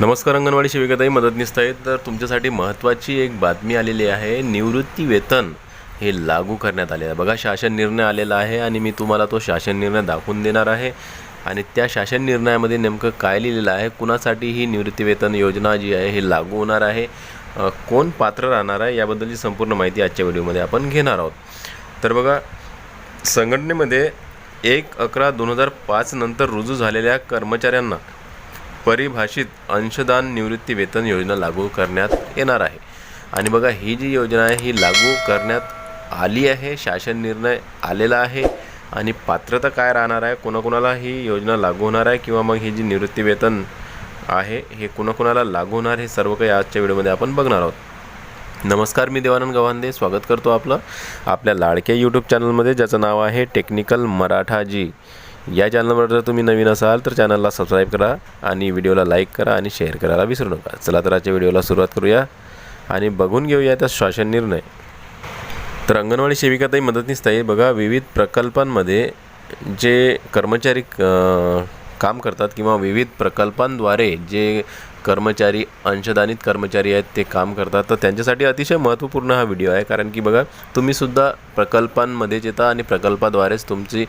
नमस्कार अंगणवाडी शिविकाताई मदतनीस आहेत तर तुमच्यासाठी महत्त्वाची एक बातमी आलेली आहे. निवृत्ती वेतन हे लागू करण्यात आले आहे. बघा शासन निर्णय आलेला आहे आणि मी तुम्हाला तो शासन निर्णय दाखवून देणार आहे. आणि त्या शासन निर्णयामध्ये नेमकं काय लिहिलेलं आहे? कुणासाठी ही निवृत्ती वेतन योजना जी आहे हे लागू होणार आहे? कोण पात्र राहणार आहे? याबद्दलची संपूर्ण माहिती आजच्या व्हिडिओमध्ये आपण घेणार आहोत. तर बघा संघटनेमध्ये एक अकरा दोन हजार पाच नंतर रुजू झालेल्या कर्मचाऱ्यांना परिभाषित अंशदान निवृत्ती वेतन योजना लागू करण्यात येणार आहे. आणि बघा ही जी योजना आहे ही लागू करण्यात आली आहे शासन निर्णय आलेला आहे आणि पात्रता काय राहणार आहे कोणाकोणाला ही योजना लागू होणार आहे किंवा मग ही जी निवृत्ती वेतन आहे हे कोणाकोणाला लागू होणार हे सर्व काही आजच्या व्हिडिओमध्ये आपण बघणार आहोत. नमस्कार मी देवानंद गव्हांदे. स्वागत करतो आपलं आपल्या लाडक्या यूट्यूब चॅनलमध्ये ज्याचं नाव आहे टेक्निकल मराठाजी. या चॅनलवर जर तुम्ही नवीन असाल तर चॅनलला सबस्क्राईब करा आणि व्हिडिओला लाईक करा आणि शेअर करायला विसरू नका. चला तर आजच्या व्हिडिओला सुरुवात करूया आणि बघून घेऊया त्या शासन निर्णय. तर अंगणवाडी सेविकाताई मदतनीस ताई बघा विविध प्रकल्पांमध्ये जे कर्मचारी काम करतात किंवा विविध प्रकल्पांद्वारे जे कर्मचारी अंशदानित कर्मचारी आहेत ते काम करतात. तर त्यांच्यासाठी अतिशय महत्त्वपूर्ण हा व्हिडिओ आहे. कारण की बघा तुम्हीसुद्धा प्रकल्पांमध्येच येता आणि प्रकल्पाद्वारेच तुमची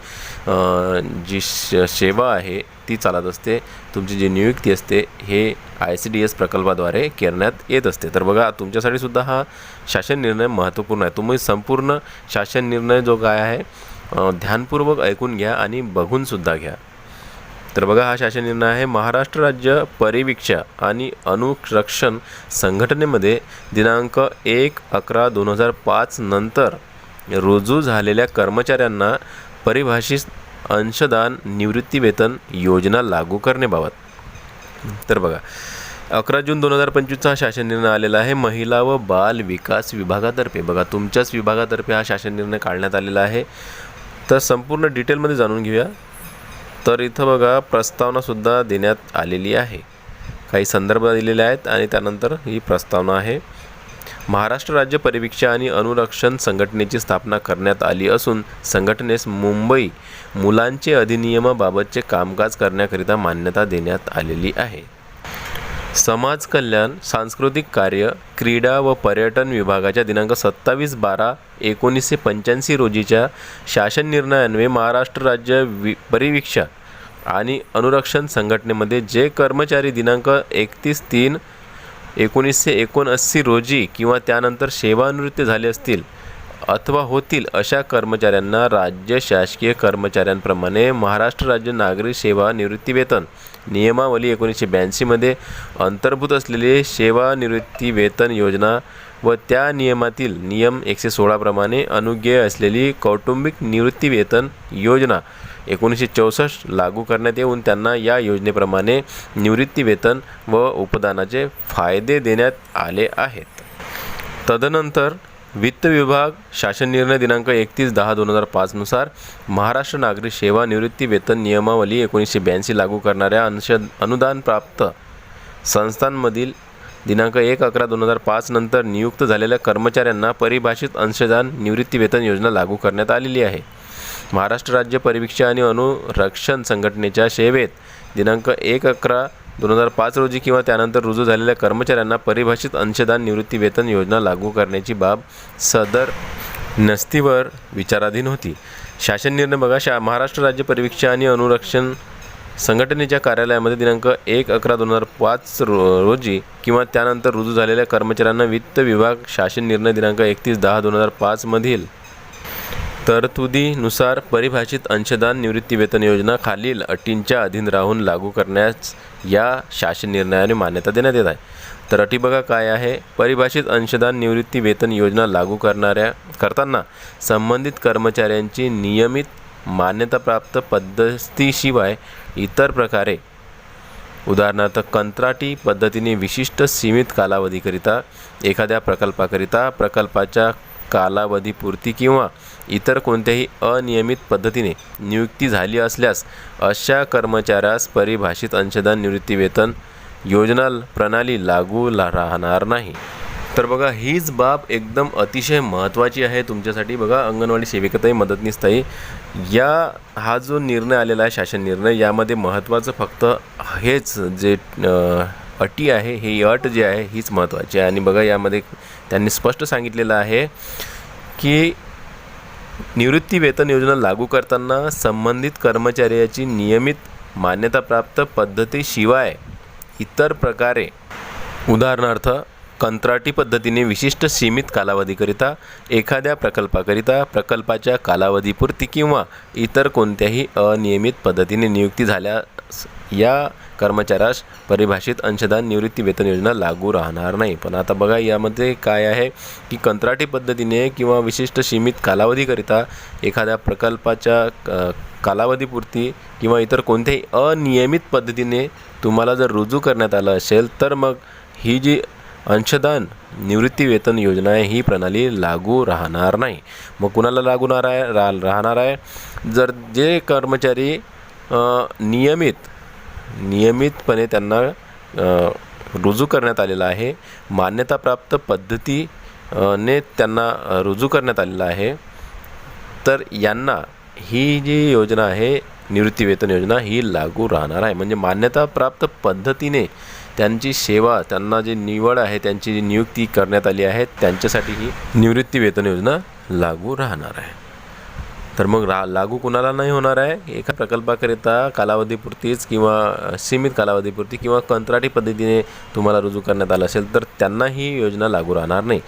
जी श सेवा आहे ती चालत असते. तुमची जी नियुक्ती असते हे आय सी डी एस प्रकल्पाद्वारे करण्यात येत असते. तर बघा तुमच्यासाठी सुद्धा हा शासन निर्णय महत्त्वपूर्ण आहे. तुम्ही संपूर्ण शासन निर्णय जो काय आहे ध्यानपूर्वक ऐकून घ्या आणि बघूनसुद्धा घ्या. तर बघा हा शासन निर्णय आहे. महाराष्ट्र राज्य परिवीक्षा आणि अनुरक्षण संघटनेमध्ये दिनांक एक अकरा दोन हजार पाच नंतर रुजू झालेल्या कर्मचाऱ्यांना परिभाषित अंशदान निवृत्तीवेतन योजना लागू करण्याबाबत. तर बघा अकरा जून दोन हजार पंचवीसचा हा शासन निर्णय आलेला आहे. महिला व बाल विकास विभागातर्फे बघा तुमच्याच विभागातर्फे हा शासन निर्णय काढण्यात आलेला आहे. तर संपूर्ण डिटेलमध्ये जाणून घेऊया. तर इथं बघा प्रस्तावनासुद्धा देण्यात आलेली आहे. काही संदर्भ दिलेले आहेत आणि त्यानंतर ही प्रस्तावना आहे. महाराष्ट्र राज्य परिवीक्षा आणि अनुरक्षण संघटनेची स्थापना करण्यात आली असून संघटनेस मुंबई मुलांचे अधिनियमाबाबतचे कामकाज करण्याकरिता मान्यता देण्यात आलेली आहे. समाज कल्याण सांस्कृतिक कार्य क्रीडा व पर्यटन विभागाच्या दिनांक सत्तावीस बारा एकोणीसशे पंच्याऐंशी रोजीच्या शासन निर्णयान्वये महाराष्ट्र राज्य वि परिवीक्षा आणि अनुरक्षण संघटनेमध्ये जे कर्मचारी दिनांक एकतीस तीन एकोणीसशे एकोणऐंशी रोजी किंवा त्यानंतर सेवानिवृत्त झाले असतील अथवा होतील अशा कर्मचाऱ्यांना राज्य शासकीय कर्मचाऱ्यांप्रमाणे महाराष्ट्र राज्य नागरी सेवा निवृत्तीवेतन नियमावली एकोणीसशे ब्याऐंशीमध्ये अंतर्भूत असलेली सेवानिवृत्तीवेतन योजना व त्या नियमातील नियम एकशे सोळाप्रमाणे अनुज्ञेय असलेली कौटुंबिक निवृत्तीवेतन योजना एकोणीसशे चौसष्ट लागू करण्यात येऊन त्यांना या योजनेप्रमाणे निवृत्तीवेतन व उपदानाचे फायदे देण्यात आले आहेत. तदनंतर वित्त विभाग शासन निर्णय दिनांक एकतीस दहा दोन हजार पाचनुसार महाराष्ट्र नागरी सेवा निवृत्ती वेतन नियमावली एकोणीसशे ब्याऐंशी लागू करणाऱ्या अंश अनुदानप्राप्त संस्थांमधील दिनांक एक अकरा दोन हजार पाच नंतर नियुक्त झालेल्या कर्मचाऱ्यांना परिभाषित अंशदान निवृत्ती वेतन योजना लागू करण्यात आलेली आहे. महाराष्ट्र राज्य परीक्षा आणि अनुरक्षण संघटनेच्या सेवेत दिनांक एक अकरा दोन हजार पाच रोजी किंवा त्यानंतर रुजू झालेल्या कर्मचाऱ्यांना परिभाषित अंशदान निवृत्ती वेतन योजना लागू करण्याची बाब सदर नस्तीवर विचाराधीन होती. शासन निर्णय बघा शा महाराष्ट्र राज्य परिवीक्षा आणि अनुरक्षण संघटनेच्या कार्यालयामध्ये दिनांक एक अकरा दोन हजार पाच रो रोजी किंवा त्यानंतर रुजू झालेल्या कर्मचाऱ्यांना वित्त विभाग शासन निर्णय दिनांक एकतीस दहा दोन हजार पाचमधील तरतुदीनुसार परिभाषित अंशदान निवृत्ती वेतन योजना खालील अटींच्या अधीन राहून लागू करण्यास या शासन निर्णयाने मान्यता देण्यात येत आहे. तर अटी बघा काय आहे. परिभाषित अंशदान निवृत्ती वेतन योजना लागू करणाऱ्या करताना संबंधित कर्मचाऱ्यांची नियमित मान्यताप्राप्त पद्धतीशिवाय इतर प्रकारे उदाहरणार्थ कंत्राटी पद्धतीने विशिष्ट सीमित कालावधीकरिता एखाद्या प्रकल्पाकरिता प्रकल्पाच्या कालावधीपुरती किंवा इतर कोणत्याही अनियमित पद्धतीने नियुक्ती झाली असल्यास अशा कर्मचाऱ्यास परिभाषित अंशदान निवृत्तीवेतन योजना प्रणाली लागू ला राहणार नाही. तर बघा हीच बाब एकदम अतिशय महत्त्वाची आहे तुमच्यासाठी. बघा अंगणवाडी सेविकाताई मदतनीसताई या हा जो निर्णय आलेला आहे शासन निर्णय यामध्ये महत्त्वाचं फक्त हेच जे अटी आहे ही अट जी आहे हीच महत्त्वाची आहे. आणि बघा यामध्ये त्यांनी स्पष्ट सांगितलेलं आहे की निवृत्ती वेतन योजना लागू करताना संबंधित कर्मचाऱ्याची नियमित मान्यताप्राप्त पद्धतीशिवाय इतर प्रकारे उदाहरणार्थ कंत्राटी पद्धतीने विशिष्ट सीमित कालावधीकरिता एखाद्या प्रकल्पाकरिता प्रकल्पाच्या कालावधीपुरती किंवा इतर कोणत्याही अनियमित पद्धतीने नियुक्ती झाल्यास या कर्मचाऱ्यास परिभाषित अंशदान निवृत्ती वेतन योजना लागू राहणार नाही. पण आता बघा यामध्ये काय आहे की कंत्राटी पद्धतीने किंवा विशिष्ट सीमित कालावधीकरिता एखाद्या प्रकल्पाच्या क- कालावधीपुरती किंवा इतर कोणत्याही अनियमित पद्धतीने तुम्हाला जर रुजू करण्यात आलं असेल तर मग ही जी अंशदान निवृत्ती वेतन योजना आहे ही प्रणाली लागू राहणार नाही. मग कुणाला लागूणार आहे रा राहणार आहे? जर जे कर्मचारी नियमित नियमितपणे त्यांना रुजू करण्यात आलेला आहे. मान्यताप्राप्त पद्धती ने त्यांना रुजू करण्यात आलेला आहे. तर यांना ही जी योजना आहे निवृत्तीवेतन योजना ही लागू राहणार आहे. म्हणजे मान्यताप्राप्त पद्धतीने त्यांची सेवा त्यांना जी निवड आहे त्यांची जी नियुक्ती करण्यात आली आहे त्यांच्यासाठी ही निवृत्तीवेतन योजना लागू राहणार आहे. तर मग रा लागू कुणाला नाही होणार आहे? एका प्रकल्पाकरिता कालावधीपुरतीच किंवा सीमित कालावधीपुरती किंवा कंत्राटी पद्धतीने तुम्हाला रुजू करण्यात आलं असेल तर त्यांना ही योजना लागू राहणार नाही.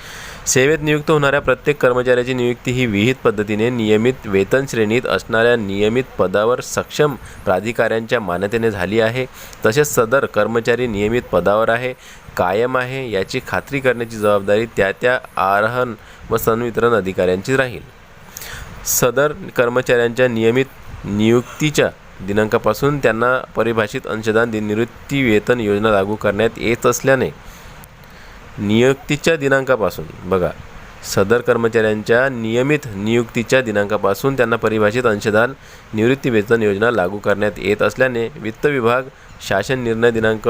सेवेत नियुक्त होणाऱ्या प्रत्येक कर्मचाऱ्याची नियुक्ती ही विहित पद्धतीने नियमित वेतन श्रेणीत असणाऱ्या नियमित पदावर सक्षम प्राधिकाऱ्यांच्या मान्यतेने झाली आहे. तसेच सदर कर्मचारी नियमित पदावर आहे कायम आहे याची खात्री करण्याची जबाबदारी त्या त्या आरहन व संवितरण अधिकाऱ्यांची राहील. सदर कर्मचाऱ्यांच्या नियमित नियुक्तीच्या दिनांकापासून त्यांना परिभाषित अंशदान निवृत्तीवेतन निवृत्ती वेतन योजना लागू करण्यात येत असल्याने नियुक्तीच्या दिनांकापासून बघा सदर कर्मचाऱ्यांच्या नियमित नियुक्तीच्या दिनांकापासून त्यांना परिभाषित अंशदान निवृत्ती वेतन योजना लागू करण्यात येत असल्याने वित्त विभाग शासन निर्णय दिनांक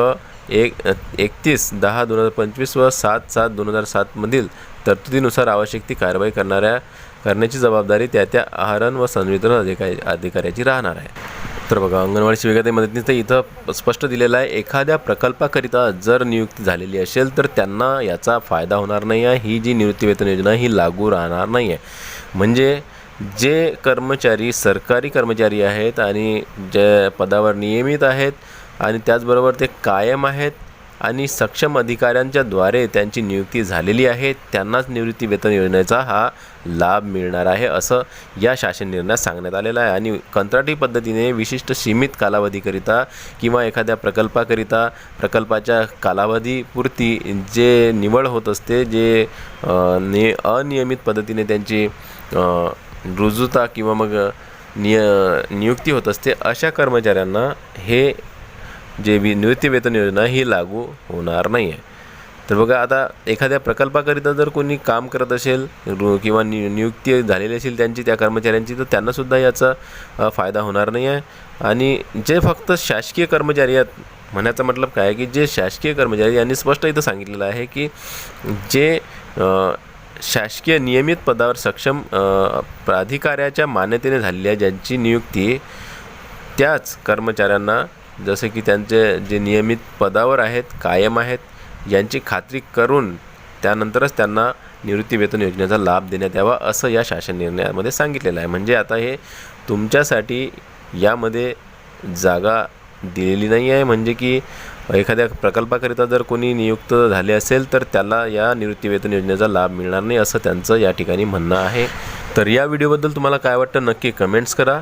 एक एकतीस दहा दोन हजार पंचवीस व सात सात दोन हजार सातमधील तरतुदीनुसार आवश्यक ती कारवाई करणाऱ्या करण्याची जबाबदारी त्या त्या आहारण व संवितरण अधिकारी अधिकाऱ्याची राहणार आहे. तर बघा अंगणवाडी सेविका मदतीने इथं स्पष्ट दिलेलं आहे एखाद्या प्रकल्पाकरिता जर नियुक्ती झालेली असेल तर त्यांना याचा फायदा होणार नाही आहे. ही जी निवृत्तीवेतन योजना ही लागू राहणार नाही आहे. म्हणजे जे कर्मचारी सरकारी कर्मचारी आहेत आणि जे पदावर नियमित आहेत आणि त्याचबरोबर ते कायम आहेत आणि सक्षम अधिकाऱ्यांच्या द्वारे त्यांची नियुक्ती झालेली आहे. त्यांनाच निवृत्ती वेतन योजनेचा हा लाभ मिळणार आहे असं या शासन निर्णयात सांगण्यात आलेलं आहे. आणि कंत्राटी पद्धतीने विशिष्ट सीमित कालावधीकरिता किंवा एखाद्या प्रकल्पाकरिता प्रकल्पाच्या कालावधीपुरती जे निवड होत असते जे नि अनियमित पद्धतीने त्यांची रुजुता किंवा मग निय नियुक्ती होत असते अशा कर्मचाऱ्यांना हे जे वि निवृत्तीवेतन योजना ही लागू होणार नाही आहे तर बघा आता एखाद्या प्रकल्पाकरिता जर कोणी काम करत असेल रु किंवा नि नियुक्ती झालेली असेल त्यांची त्या कर्मचाऱ्यांची तर त्यांनासुद्धा याचा फायदा होणार नाही आहे आणि जे फक्त शासकीय कर्मचारी आहेत म्हणायचा मतलब काय आहे की जे शासकीय कर्मचारी यांनी स्पष्ट इथं सांगितलेलं आहे की जे शासकीय नियमित पदावर सक्षम प्राधिकाऱ्याच्या मान्यतेने झालेल्या ज्यांची नियुक्ती त्याच कर्मचाऱ्यांना जसे की त्यांचे जे नियमित पदावर आहेत कायम आहेत यांची खात्री करून त्यानंतरच त्यांना निवृत्ती वेतन योजनेचा लाभ देण्यात यावा असं या शासन निर्णयामध्ये सांगितलेलं आहे. म्हणजे आता हे तुमच्यासाठी यामध्ये जागा दिलेली नाही आहे. म्हणजे की एखाद्या प्रकल्पाकरिता जर कोणी नियुक्त झाले असेल तर त्याला या निवृत्ती वेतन योजनेचा लाभ मिळणार नाही असं त्यांचं या ठिकाणी म्हणणं आहे. तर या व्हिडिओबद्दल तुम्हाला काय वाटतं नक्की कमेंट्स करा.